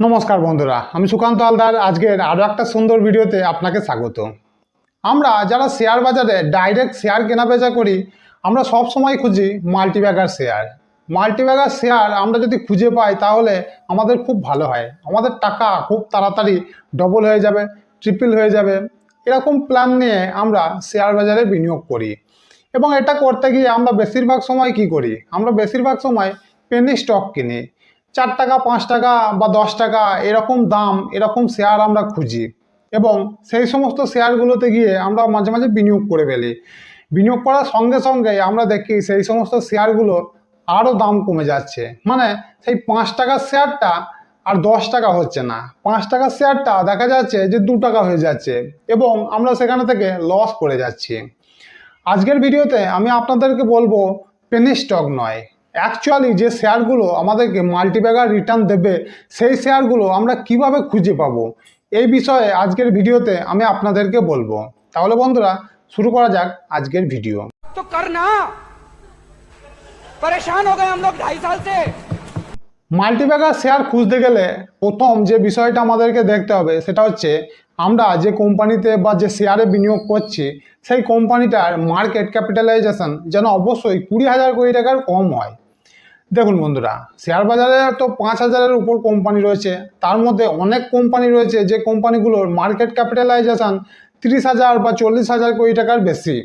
নমস্কার বন্ধুরা, আমি সুকান্ত হালদার। আজকের আরও একটা সুন্দর ভিডিওতে আপনাকে স্বাগত। আমরা যারা শেয়ার বাজারে ডাইরেক্ট শেয়ার কেনাবেচা করি, আমরা সব সময় খুঁজি মাল্টিব্যাগার শেয়ার। মাল্টিব্যাগার শেয়ার আমরা যদি খুঁজে পাই, তাহলে আমাদের খুব ভালো হয়। আমাদের টাকা খুব তাড়াতাড়ি ডবল হয়ে যাবে ট্রিপল হয়ে যাবে। এরকম প্ল্যান নিয়ে আমরা শেয়ার বাজারে বিনিয়োগ করি। এবং এটা করতে গিয়ে আমরা বেশিরভাগ সময় কি করি? আমরা বেশিরভাগ সময় পেনি স্টক কিনি। চার টাকা, পাঁচ টাকা বা দশ টাকা এরকম দাম, এরকম শেয়ার আমরা খুঁজি এবং সেই সমস্ত শেয়ারগুলোতে গিয়ে আমরা মাঝে মাঝে বিনিয়োগ করে ফেলি। বিনিয়োগ করার সঙ্গে সঙ্গে আমরা দেখি সেই সমস্ত শেয়ারগুলো আরও দাম কমে যাচ্ছে। মানে সেই পাঁচ টাকার শেয়ারটা আর দশ টাকা হচ্ছে না। পাঁচ টাকার শেয়ারটা দেখা যাচ্ছে যে দু টাকা হয়ে যাচ্ছে এবং আমরা সেখানে থেকে লস করে যাচ্ছি। আজকের ভিডিওতে আমি আপনাদেরকে বলব পেনি স্টক নয়। অ্যাকচুয়ালি যে শেয়ারগুলো আমাদেরকে মাল্টিব্যাগার রিটার্ন দেবে সেই শেয়ারগুলো আমরা কিভাবে খুঁজে পাবো এই বিষয়ে আজকের ভিডিওতে আমি আপনাদেরকে বলবো তাহলে বন্ধুরা শুরু করা যাক আজকের ভিডিও तो करना परेशान हो गए हम लोग ढाई साल से মাল্টিব্যাগার শেয়ার খুঁজতে গেলে প্রথম যে বিষয়টা আমাদেরকে দেখতে হবে সেটা হচ্ছে আমরা যে কোম্পানিতে বা যে শেয়ারে বিনিয়োগ করছি সেই কোম্পানিটার মার্কেট ক্যাপিটালাইজেশন যেন অবশ্যই কুড়ি হাজার কোটি টাকার কম হয় দেখুন বন্ধুরা শেয়ার বাজারে তো পাঁচ হাজারের উপর কোম্পানি রয়েছে। তার মধ্যে অনেক কোম্পানি রয়েছে, যে কোম্পানিগুলোর মার্কেট ক্যাপিটালাইজেশান তিরিশ হাজার বা চল্লিশ হাজার কোটি টাকার বেশি।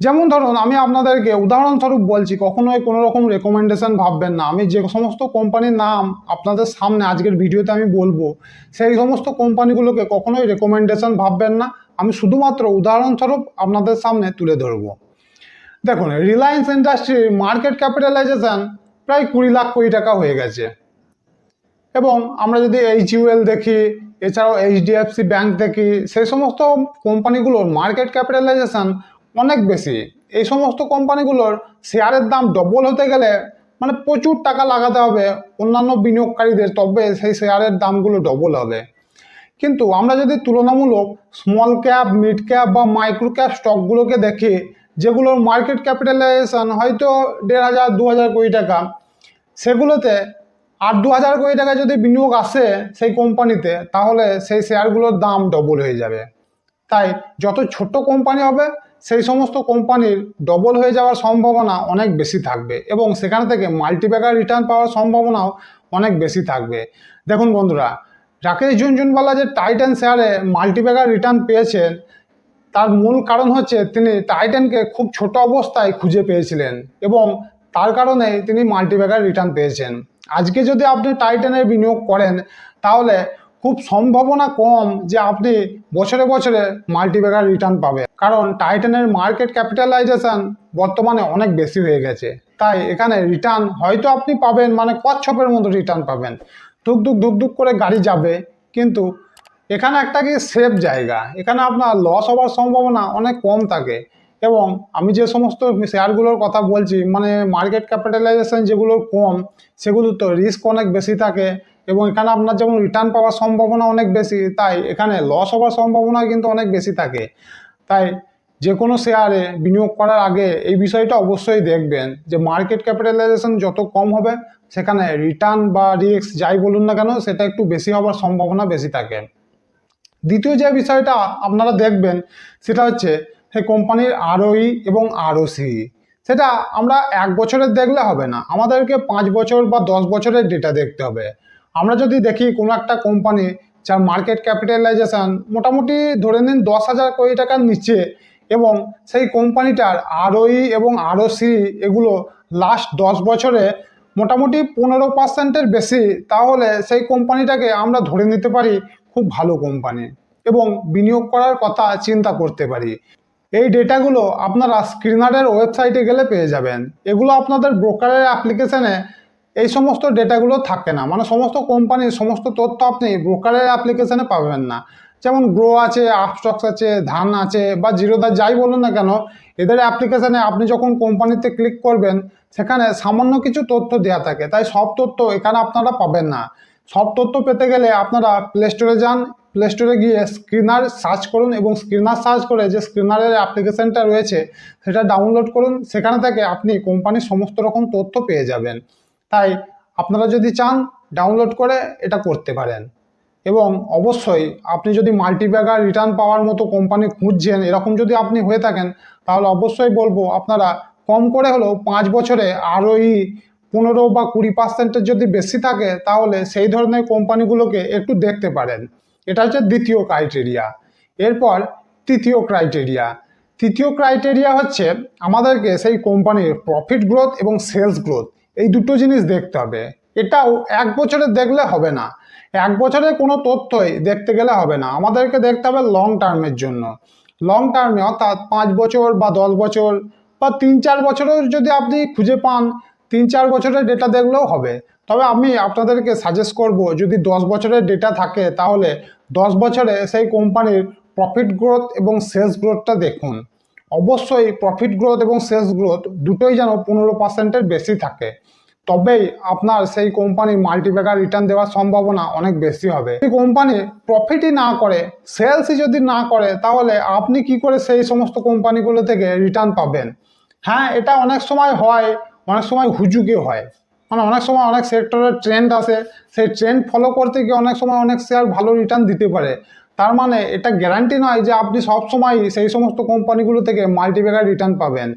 যেমন ধরুন, আমি আপনাদেরকে উদাহরণস্বরূপ বলছি, কখনোই কোনো রকম রেকমেন্ডেশন ভাববেন না। আমি যে সমস্ত কোম্পানির নাম আপনাদের সামনে আজকের ভিডিওতে আমি বলব, সেই সমস্ত কোম্পানিগুলোকে কখনোই রেকমেন্ডেশন ভাববেন না। আমি শুধুমাত্র উদাহরণস্বরূপ আপনাদের সামনে তুলে ধরবো। দেখুন রিলায়েন্স ইন্ডাস্ট্রির মার্কেট ক্যাপিটালাইজেশন প্রায় কুড়ি লাখ কোটি টাকা হয়ে গেছে। এবং আমরা যদি এইচ ইউএল দেখি, এছাড়াও এইচডিএফসি ব্যাংক দেখি, সেই সমস্ত কোম্পানিগুলোর মার্কেট ক্যাপিটালাইজেশন অনেক বেশি। এই সমস্ত কোম্পানিগুলোর শেয়ারের দাম ডবল হতে গেলে মানে প্রচুর টাকা লাগাতে হবে, অন্যান্য বিনিয়োগকারীদের, তবে সেই শেয়ারের দামগুলো ডবল হবে। কিন্তু আমরা যদি তুলনামূলক স্মল ক্যাপ মিড ক্যাপ বা মাইক্রো ক্যাপ স্টকগুলোকে দেখি যেগুলোর মার্কেট ক্যাপিটালাইজেশন হয়তো দেড় হাজার, দু হাজার কোটি টাকা, সেগুলোতে আর দু হাজার কোটি টাকা যদি বিনিয়োগ আসে সেই কোম্পানিতে তাহলে সেই শেয়ারগুলোর দাম ডবল হয়ে যাবে। তাই যত ছোট কোম্পানি হবে, সেই সমস্ত কোম্পানির ডবল হয়ে যাওয়ার সম্ভাবনা অনেক বেশি থাকবে এবং সেখান থেকে মাল্টিব্যাগার রিটার্ন পাওয়ার সম্ভাবনাও অনেক বেশি থাকবে। দেখুন বন্ধুরা, রাকেশ ঝুনঝুনওয়ালা যে টাইটান শেয়ারে মাল্টিব্যাগার রিটার্ন পেয়েছেন তার মূল কারণ হচ্ছে তিনি টাইটানকে খুব ছোট অবস্থায় খুঁজে পেয়েছিলেন এবং তার কারণে তিনি মাল্টিব্যাগার রিটার্ন পেয়েছেন। আজকে যদি আপনি টাইটানের বিনিয়োগ করেন, তাহলে খুব সম্ভাবনা কম যে আপনি বছরে বছরে মাল্টিব্যাগার রিটার্ন পাবে কারণ টাইটানের মার্কেট ক্যাপিটালাইজেশন বর্তমানে অনেক বেশি হয়ে গেছে। তাই এখানে রিটার্ন হয়তো আপনি পাবেন মানে কচ্ছপের মতো রিটার্ন পাবেন। ধুক ধুক ধুক ধুক করে গাড়ি যাবে, কিন্তু এখানে একটা কি সেফ জায়গা। এখানে আপনার লস হওয়ার সম্ভাবনা অনেক কম থাকে। এবং আমি যে সমস্ত শেয়ারগুলোর কথা বলছি মানে মার্কেট ক্যাপিটালাইজেশন যেগুলো কম, সেগুলো তো রিস্ক অনেক বেশি থাকে। এবং এখানে আপনার যেমন রিটার্ন পাওয়ার সম্ভাবনা অনেক বেশি, তাই এখানে লস হওয়ার সম্ভাবনা কিন্তু অনেক বেশি থাকে। তাই যে কোনো শেয়ারে বিনিয়োগ করার আগে এই বিষয়টা অবশ্যই দেখবেন যে মার্কেট ক্যাপিটালাইজেশন যত কম হবে, সেখানে রিটার্ন বা রিস্ক যাই বলুন না কেন, সেটা একটু বেশি হওয়ার সম্ভাবনা বেশি থাকে। দ্বিতীয় যে বিষয়টা আপনারা দেখবেন, সেটা হচ্ছে সেই কোম্পানির আরওই এবং আরওসি, সেটা আমরা এক বছরের দেখলে হবে না। আমাদেরকে পাঁচ বছর বা দশ বছরের ডেটা দেখতে হবে। আমরা যদি দেখি কোনো একটা কোম্পানি যার মার্কেট ক্যাপিটালাইজেশন মোটামুটি ধরে নিন দশ হাজার কোটি টাকার নিচে এবং সেই কোম্পানিটার আরওই এবং আরওসি এগুলো লাস্ট দশ বছরে মোটামুটি পনেরো পার্সেন্টের বেশি, তাহলে সেই কোম্পানিটাকে আমরা ধরে নিতে পারি খুব ভালো কোম্পানি এবং বিনিয়োগ করার কথা চিন্তা করতে পারি। এই ডেটাগুলো আপনারা স্ক্রিনারের ওয়েবসাইটে গেলে পেয়ে যাবেন। এগুলো আপনাদের ব্রোকারের অ্যাপ্লিকেশানে এই সমস্ত ডেটাগুলো থাকে না। মানে সমস্ত কোম্পানির সমস্ত তথ্য আপনি ব্রোকারের অ্যাপ্লিকেশানে পাবেন না। যেমন গ্রো আছে আপস্টক্স আছে, ধান আছে বা জিরোদা যাই বলুন না কেন, এদের অ্যাপ্লিকেশানে আপনি যখন কোম্পানিতে ক্লিক করবেন সেখানে সামান্য কিছু তথ্য দেওয়া থাকে। তাই সব তথ্য এখানে আপনারা পাবেন না। সব তথ্য পেতে গেলে আপনারা প্লে স্টোরে যান। প্লে স্টোরে গিয়ে স্ক্রিনার সার্চ করুন এবং স্ক্রিনার সার্চ করে যে স্ক্রিনারের অ্যাপ্লিকেশনটা রয়েছে, সেটা ডাউনলোড করুন। সেখানে থেকে আপনি কোম্পানির সমস্ত রকম তথ্য পেয়ে যাবেন। তাই আপনারা যদি চান ডাউনলোড করে এটা করতে পারেন। এবং অবশ্যই আপনি যদি মাল্টিব্যাগার রিটার্ন পাওয়ার মতো কোম্পানি খুঁজছেন, এরকম যদি আপনি হয়ে থাকেন, তাহলে অবশ্যই বলব আপনারা কম করে হলেও পাঁচ বছরে আরোই পনেরো বা কুড়ি পার্সেন্টের যদি বেশি থাকে, তাহলে সেই ধরনের কোম্পানিগুলোকে একটু দেখতে পারেন। এটা হচ্ছে দ্বিতীয় ক্রাইটেরিয়া এরপর তৃতীয় ক্রাইটেরিয়া তৃতীয় ক্রাইটেরিয়া হচ্ছে আমাদেরকে সেই কোম্পানির প্রফিট গ্রোথ এবং সেলস গ্রোথ এই দুটো জিনিস দেখতে হবে। এটাও এক বছরে দেখলে হবে না। এক বছরের কোনো তথ্যই দেখতে গেলে হবে না। আমাদেরকে দেখতে হবে লং টার্মের জন্য। লং টার্মে অর্থাৎ পাঁচ বছর বা দশ বছর বা তিন চার বছরেও যদি আপনি খুঁজে পান, তিন চার বছরের ডেটা দেখলেও হবে। তবে আমি আপনাদেরকে সাজেস্ট করব, যদি দশ বছরের ডেটা থাকে, তাহলে দশ বছরে সেই কোম্পানির প্রফিট গ্রোথ এবং সেলস গ্রোথটা দেখুন। অবশ্যই প্রফিট গ্রোথ এবং সেলস গ্রোথ দুটোই যেন পনেরো পার্সেন্টের বেশি থাকে। তবেই আপনার সেই কোম্পানির মাল্টিপ্যাকার রিটার্ন দেওয়ার সম্ভাবনা অনেক বেশি হবে। সেই কোম্পানি প্রফিটই না করে সেলসই যদি না করে, তাহলে আপনি কি করে সেই সমস্ত কোম্পানিগুলো থেকে রিটার্ন পাবেন? হ্যাঁ এটা অনেক সময় হয়, অনেক সময় হুজুগে হয়। মানে অনেক সময় অনেক সেক্টরের ট্রেন্ড আসে, সেই ট্রেন্ড ফলো করতে গিয়ে অনেক সময় অনেক শেয়ার ভালো রিটার্ন দিতে পারে। তার মানে এটা গ্যারান্টি নয় যে আপনি সব সময় সেই সমস্ত কোম্পানিগুলো থেকে মাল্টিপ্যাকার রিটার্ন পাবেন।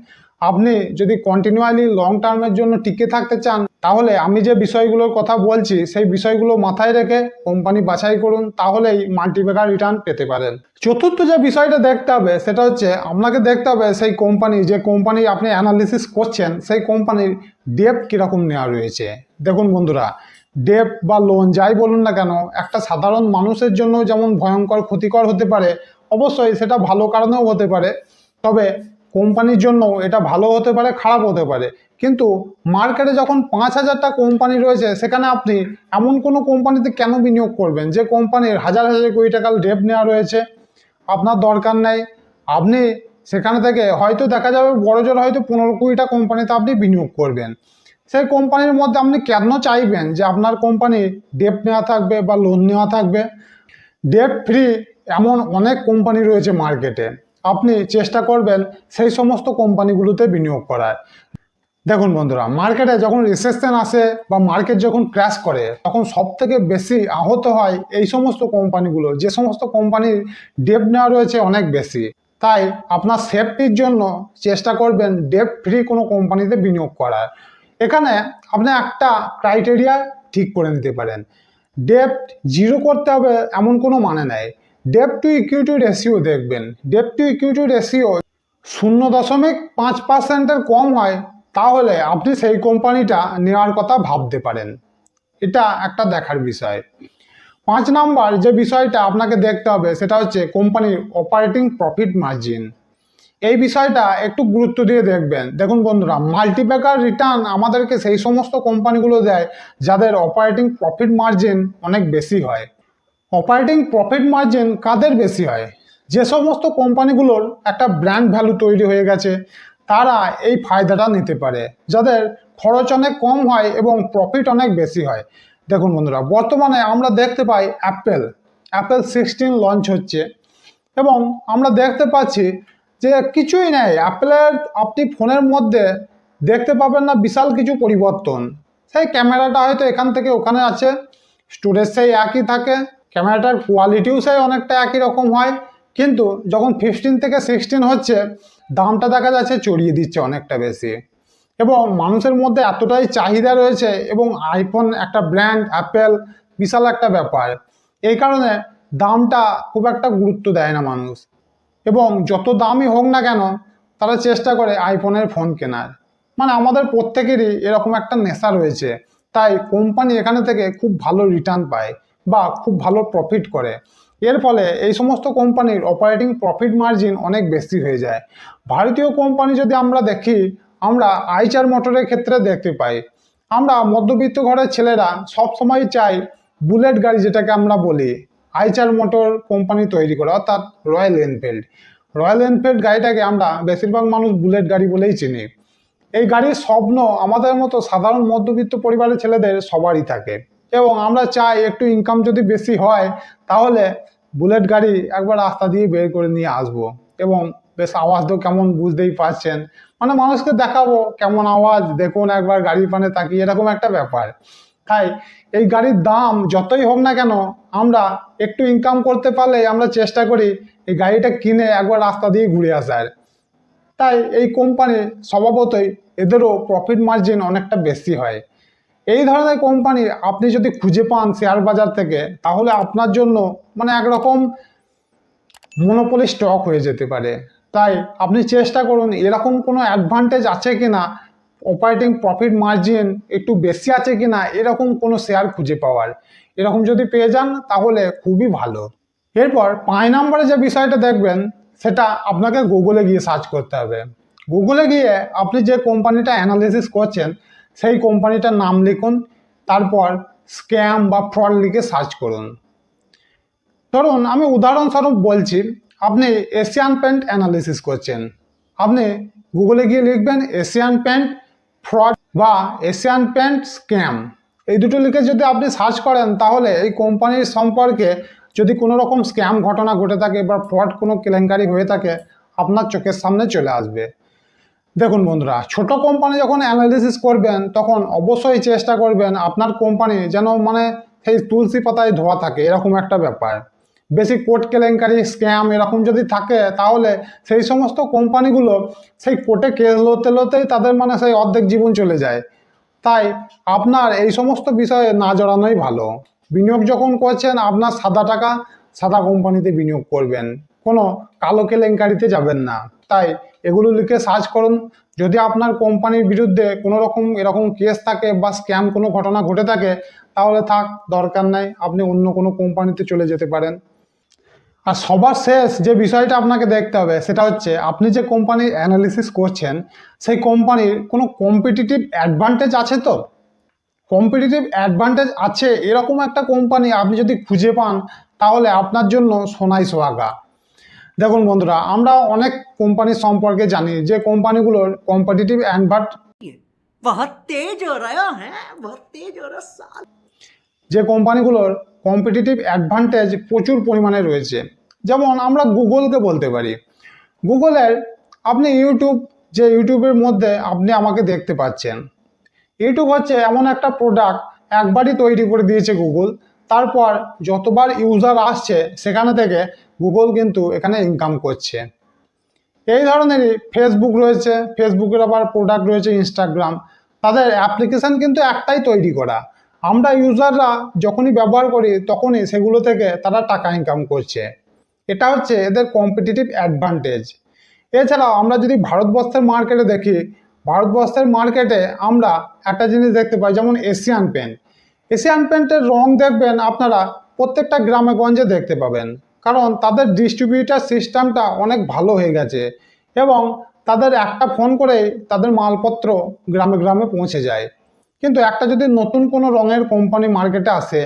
আপনি যদি কন্টিনিউয়ালি লং টার্মের জন্য টিকে থাকতে চান, তাহলে আমি যে বিষয়গুলোর কথা বলছি, সেই বিষয়গুলো মাথায় রেখে কোম্পানি বাছাই করুন, তাহলেই মাল্টিপ্যাকার রিটার্ন পেতে পারেন। চতুর্থ যে বিষয়টা দেখতে হবে, সেটা হচ্ছে আপনাকে দেখতে হবে সেই কোম্পানি যে কোম্পানি আপনি অ্যানালিসিস করছেন, সেই কোম্পানির ডেপ কীরকম নেওয়া রয়েছে। দেখুন বন্ধুরা ডেপ বা লোন যাই বলুন না কেন, একটা সাধারণ মানুষের জন্য যেমন ভয়ঙ্কর ক্ষতিকর হতে পারে, অবশ্যই সেটা ভালো কারণেও হতে পারে। তবে কোম্পানির জন্য এটা ভালো হতে পারে, খারাপ হতে পারে। কিন্তু মার্কেটে যখন পাঁচ হাজারটা কোম্পানি রয়েছে, সেখানে আপনি এমন কোনো কোম্পানিতে কেন বিনিয়োগ করবেন? যে কোম্পানির হাজার হাজার কোটি টাকার ডেপ নেওয়া রয়েছে, আপনার দরকার নেই। আপনি সেখানে থেকে হয়তো দেখা যাবে বড় জোর হয়তো পনেরো কুড়িটা কোম্পানিতে আপনি বিনিয়োগ করবেন। সেই কোম্পানির মধ্যে আপনি কেন চাইবেন যে আপনার কোম্পানি ডেপ নেওয়া থাকবে বা লোন নেওয়া থাকবে? ডেপ ফ্রি এমন অনেক কোম্পানি রয়েছে মার্কেটে। আপনি চেষ্টা করবেন সেই সমস্ত কোম্পানিগুলোতে বিনিয়োগ করার। দেখুন বন্ধুরা, মার্কেটে যখন রিসেশন আসে বা মার্কেট যখন ক্র্যাশ করে, তখন সব থেকে বেশি আহত হয় এই সমস্ত কোম্পানিগুলো। যে সমস্ত কোম্পানির ডেপ নেওয়া রয়েছে অনেক বেশি। তাই আপনার সেফটির জন্য চেষ্টা করবেন ডেপ ফ্রি কোনো কোম্পানিতে বিনিয়োগ করার। এখানে আপনি একটা ক্রাইটেরিয়া ঠিক করে নিতে পারেন। ডেপ্ট জিরো করতে হবে এমন কোনো মানে নেই। ডেপ টু ইকুইটি রেশিও দেখবেন। ডেপ টু ইকুইটি রেশিও শূন্য দশমিক পাঁচ পার্সেন্টের কম হয়, তাহলে আপনি সেই কোম্পানিটা নেওয়ার কথা ভাবতে পারেন। এটা একটা দেখার বিষয়। পাঁচ নাম্বার যে বিষয়টা আপনাকে দেখতে হবে, সেটা হচ্ছে কোম্পানির অপারেটিং প্রফিট মার্জিন এই বিষয়টা একটু গুরুত্ব দিয়ে দেখবেন। দেখুন বন্ধুরা মাল্টিপ্যাকার রিটার্ন আমাদেরকে সেই সমস্ত কোম্পানিগুলো দেয়, যাদের অপারেটিং প্রফিট মার্জিন অনেক বেশি হয়। অপারেটিং প্রফিট মার্জিন কাদের বেশি হয়? যে সমস্ত কোম্পানিগুলোর একটা ব্র্যান্ড ভ্যালু তৈরি হয়ে গেছে, তারা এই ফায়দাটা নিতে পারে, যাদের খরচ অনেক কম হয় এবং প্রফিট অনেক বেশি হয়। দেখুন বন্ধুরা, বর্তমানে আমরা দেখতে পাই অ্যাপেল অ্যাপেল সিক্সটিন লঞ্চ হচ্ছে এবং আমরা দেখতে পাচ্ছি যে কিছুই নেই। অ্যাপেলের আপনি ফোনের মধ্যে দেখতে পাবেন না বিশাল কিছু পরিবর্তন। সেই ক্যামেরাটা হয়তো এখান থেকে ওখানে আছে স্টোরেজ সেই একই থাকে ক্যামেরাটার কোয়ালিটিও সেই অনেকটা একই রকম হয়। কিন্তু যখন ফিফটিন থেকে সিক্সটিন হচ্ছে, দামটা দেখা যাচ্ছে চড়িয়ে দিচ্ছে অনেকটা বেশি। এবং মানুষের মধ্যে এতটাই চাহিদা রয়েছে এবং আইফোন একটা ব্র্যান্ড অ্যাপেল বিশাল একটা ব্যাপার। এই কারণে দামটা খুব একটা গুরুত্ব দেয় না মানুষ। এবং যত দামই হোক না কেন, তারা চেষ্টা করে আইফোনের ফোন কেনার। মানে আমাদের প্রত্যেকেরই এরকম একটা নেশা রয়েছে। তাই কোম্পানি এখানে থেকে খুব ভালো রিটার্ন পায়। বা খুব ভালো প্রফিট করে। এর ফলে এই সমস্ত কোম্পানির অপারেটিং প্রফিট মার্জিন অনেক বেশি হয়ে যায়। ভারতীয় কোম্পানি যদি আমরা দেখি, আমরা আইচার মোটরের ক্ষেত্রে দেখতে পাই। আমরা মধ্যবিত্ত ঘরের ছেলেরা সব সময় চাই বুলেট গাড়ি যেটাকে আমরা বলি, আইচার মোটর কোম্পানি তৈরি করে, অর্থাৎ রয়্যাল এনফিল্ড। রয়্যাল এনফিল্ড গাড়িটাকে আমরা বেশিরভাগ মানুষ বুলেট গাড়ি বলেই চিনি। এই গাড়ির স্বপ্ন আমাদের মতো সাধারণ মধ্যবিত্ত পরিবারের ছেলেদের সবারই থাকে। এবং আমরা চাই একটু ইনকাম যদি বেশি হয়, তাহলে বুলেট গাড়ি একবার রাস্তা দিয়ে বের করে নিয়ে আসব। এবং বেশ আওয়াজ তো কেমন বুঝতেই পারছেন। মানে মানুষকে দেখাবো কেমন আওয়াজ, দেখুন একবার গাড়ির পানে তাকিয়ে, এরকম একটা ব্যাপার। তাই এই গাড়ির দাম যতই হোক না কেন, আমরা একটু ইনকাম করতে পারলে আমরা চেষ্টা করি এই গাড়িটা কিনে একবার রাস্তা দিয়ে ঘুরে আসার। তাই এই কোম্পানি স্বভাবতই এদেরও প্রফিট মার্জিন অনেকটা বেশি হয়। এই ধরনের কোম্পানি আপনি যদি খুঁজে পান শেয়ার বাজার থেকে, তাহলে আপনার জন্য মানে একরকম মনোপলি স্টক হয়ে যেতে পারে। তাই আপনি চেষ্টা করুন, এরকম কোনো অ্যাডভান্টেজ আছে কি না অপারেটিং প্রফিট মার্জিন একটু বেশি আছে কি না এরকম কোনো শেয়ার খুঁজে পাওয়ার। এরকম যদি পেয়ে যান, তাহলে খুবই ভালো। এরপর পাঁচ নম্বরে যে বিষয়টা দেখবেন, সেটা আপনাকে গুগলে গিয়ে সার্চ করতে হবে। গুগলে গিয়ে আপনি যে কোম্পানিটা অ্যানালিসিস করছেন সেই কোম্পানিটার নাম লিখুন, তারপর স্ক্যাম বা ফ্রড লিখে সার্চ করুন। ধরুন, আমি উদাহরণস্বরূপ বলছি, আপনি এশিয়ান প্যান্ট অ্যানালিসিস করছেন। আপনি গুগলে গিয়ে লিখবেন, এশিয়ান প্যান্ট ফ্রড বা এশিয়ান প্যান্ট স্ক্যাম। এই দুটো লিখে যদি আপনি সার্চ করেন, তাহলে এই কোম্পানির সম্পর্কে যদি কোনো রকম স্ক্যাম ঘটনা ঘটে থাকে বা ফ্রড কোনো কেলেঙ্কারি হয়ে থাকে, আপনার চোখের সামনে চলে আসবে। দেখুন বন্ধুরা, ছোট কোম্পানি যখন অ্যানালিসিস করবেন, তখন অবশ্যই চেষ্টা করবেন আপনার কোম্পানি যেন মানে সেই তুলসী পাতায় ধোয়া থাকে, এরকম একটা ব্যাপার। বেশি কোর্ট কেলেঙ্কারি স্ক্যাম এরকম যদি থাকে, তাহলে সেই সমস্ত কোম্পানিগুলো সেই কোর্টে কেস লড়তে তাদের মানে সেই অর্ধেক জীবন চলে যায়। তাই আপনার এই সমস্ত বিষয়ে না জড়ানোই ভালো। বিনিয়োগ যখন করছেন, আপনার সাদা টাকা সাদা কোম্পানিতে বিনিয়োগ করবেন। কোনো কালো কেলেঙ্কারিতে যাবেন না। তাই এগুলো লিখে সার্চ করুন। যদি আপনার কোম্পানির বিরুদ্ধে কোনো রকম এরকম কেস থাকে বা স্ক্যাম কোনো ঘটনা ঘটে থাকে, তাহলে থাক, দরকার নাই, আপনি অন্য কোনো কোম্পানিতে চলে যেতে পারেন। আর সবার শেষ যে বিষয়টা আপনাকে দেখতে হবে, সেটা হচ্ছে আপনি যে কোম্পানির অ্যানালিসিস করছেন, সেই কোম্পানির কোনো কম্পিটিটিভ অ্যাডভান্টেজ আছে তো? কম্পিটিটিভ অ্যাডভান্টেজ আছে, এরকম একটা কোম্পানি আপনি যদি খুঁজে পান, তাহলে আপনার জন্য সোনাই সোহাগা। দেখুন বন্ধুরা আমরা অনেক কোম্পানি সম্পর্কে জানি যে কোম্পানিগুলোর কম্পিটিটিভ অ্যাডভার্ট যে কোম্পানিগুলোর কম্পিটিটিভ অ্যাডভান্টেজ প্রচুর পরিমাণে রয়েছে। যেমন আমরা গুগলকে বলতে পারি। গুগলের আপনি ইউটিউব যে ইউটিউবের মধ্যে আপনি আমাকে দেখতে পাচ্ছেন। ইউটিউব হচ্ছে এমন একটা প্রোডাক্ট একবারই তৈরি করে দিয়েছে গুগল। তারপর যতবার ইউজার আসছে সেখানে থেকে গুগল কিন্তু এখানে ইনকাম করছে। এই ধরনেরই ফেসবুক রয়েছে ফেসবুকের আবার প্রোডাক্ট রয়েছে ইনস্টাগ্রাম তাদের অ্যাপ্লিকেশান কিন্তু একটাই তৈরি করা। আমরা ইউজাররা যখনই ব্যবহার করি, তখনই সেগুলো থেকে তারা টাকা ইনকাম করছে। এটা হচ্ছে এদের কম্পিটিটিভ অ্যাডভান্টেজ এছাড়াও আমরা যদি ভারতবর্ষের মার্কেটে দেখি, ভারতবর্ষের মার্কেটে আমরা একটা জিনিস দেখতে পাই, যেমন এশিয়ান পেন্ট এশিয়ান পেন্টের রং দেখবেন আপনারা প্রত্যেকটা গ্রামে গঞ্জে দেখতে পাবেন। কারণ তাদের ডিস্ট্রিবিউটার সিস্টেমটা অনেক ভালো হয়ে গেছে এবং তাদের একটা ফোন করেই তাদের মালপত্র গ্রামে গ্রামে পৌঁছে যায়। কিন্তু একটা যদি নতুন কোনো রঙের কোম্পানি মার্কেটে আসে,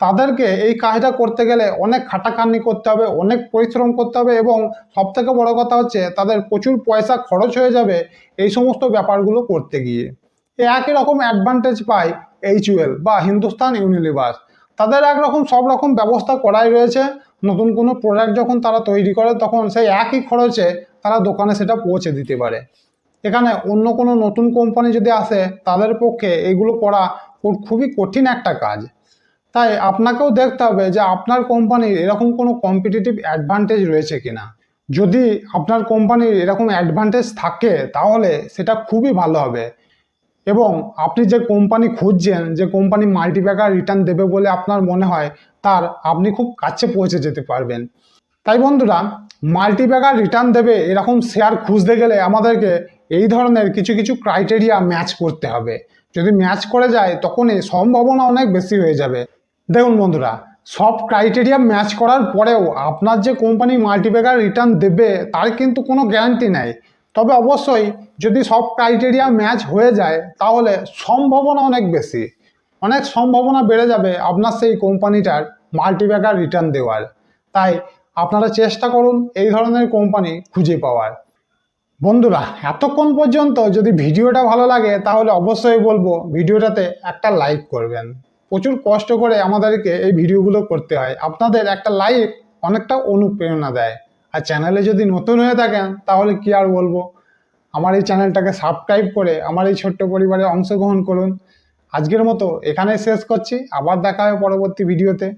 তাদেরকে এই কাজটা করতে গেলে অনেক খাটাখাটনি করতে হবে, অনেক পরিশ্রম করতে হবে এবং সব থেকে বড় কথা হচ্ছে তাদের প্রচুর পয়সা খরচ হয়ে যাবে এই সমস্ত ব্যাপারগুলো করতে গিয়ে। এই একই রকম অ্যাডভান্টেজ পায় এইচউএল বা হিন্দুস্তান ইউনিলিভার্স তাদের একরকম সব রকম ব্যবস্থা করাই রয়েছে। নতুন কোনো প্রোডাক্ট যখন তারা তৈরি করে, তখন সেই একই খরচে তারা দোকানে সেটা পৌঁছে দিতে পারে। এখানে অন্য কোনো নতুন কোম্পানি যদি আসে, তাদের পক্ষে এগুলো করা খুবই কঠিন একটা কাজ। তাই আপনাকেও দেখতে হবে যে আপনার কোম্পানির এরকম কোনো কম্পিটিটিভ অ্যাডভান্টেজ রয়েছে কিনা। যদি আপনার কোম্পানির এরকম অ্যাডভান্টেজ থাকে, তাহলে সেটা খুবই ভালো হবে। এবং আপনি যে কোম্পানি খুঁজছেন, যে কোম্পানি মাল্টিপ্যাকার রিটার্ন দেবে বলে আপনার মনে হয়, তার আপনি খুব কাছে পৌঁছে যেতে পারবেন। তাই বন্ধুরা মাল্টিপ্যাকার রিটার্ন দেবে এরকম শেয়ার খুঁজতে গেলে আমাদেরকে এই ধরনের কিছু কিছু ক্রাইটেরিয়া ম্যাচ করতে হবে। যদি ম্যাচ করে যায় তখনই সম্ভাবনা অনেক বেশি হয়ে যাবে। দেখুন বন্ধুরা, সব ক্রাইটেরিয়া ম্যাচ করার পরেও আপনার যে কোম্পানি মাল্টিপ্যাকার রিটার্ন দেবে, তার কিন্তু কোনো গ্যারান্টি নেই। তবে অবশ্যই যদি সব ক্রাইটেরিয়া ম্যাচ হয়ে যায়, তাহলে সম্ভাবনা অনেক বেশি। অনেক সম্ভাবনা বেড়ে যাবে আপনার সেই কোম্পানিটার মাল্টিপ্যাকার রিটার্ন দেওয়ার। তাই আপনারা চেষ্টা করুন এই ধরনের কোম্পানি খুঁজে পাওয়ার। বন্ধুরা, এতক্ষণ পর্যন্ত যদি ভিডিওটা ভালো লাগে, তাহলে অবশ্যই বলব ভিডিওটাতে একটা লাইক করবেন। প্রচুর কষ্ট করে আমাদেরকে এই ভিডিওগুলো করতে হয়। আপনাদের একটা লাইক অনেকটা অনুপ্রেরণা দেয়। আর চ্যানেলে যদি নতুন হয়ে থাকেন, তাহলে কি আর বলব? আমার এই চ্যানেলটাকে সাবস্ক্রাইব করে আমার এই ছোট্ট পরিবারে অংশগ্রহণ করুন। আজকের মতো এখানেই শেষ করছি। আবার দেখা হবে পরবর্তী ভিডিওতে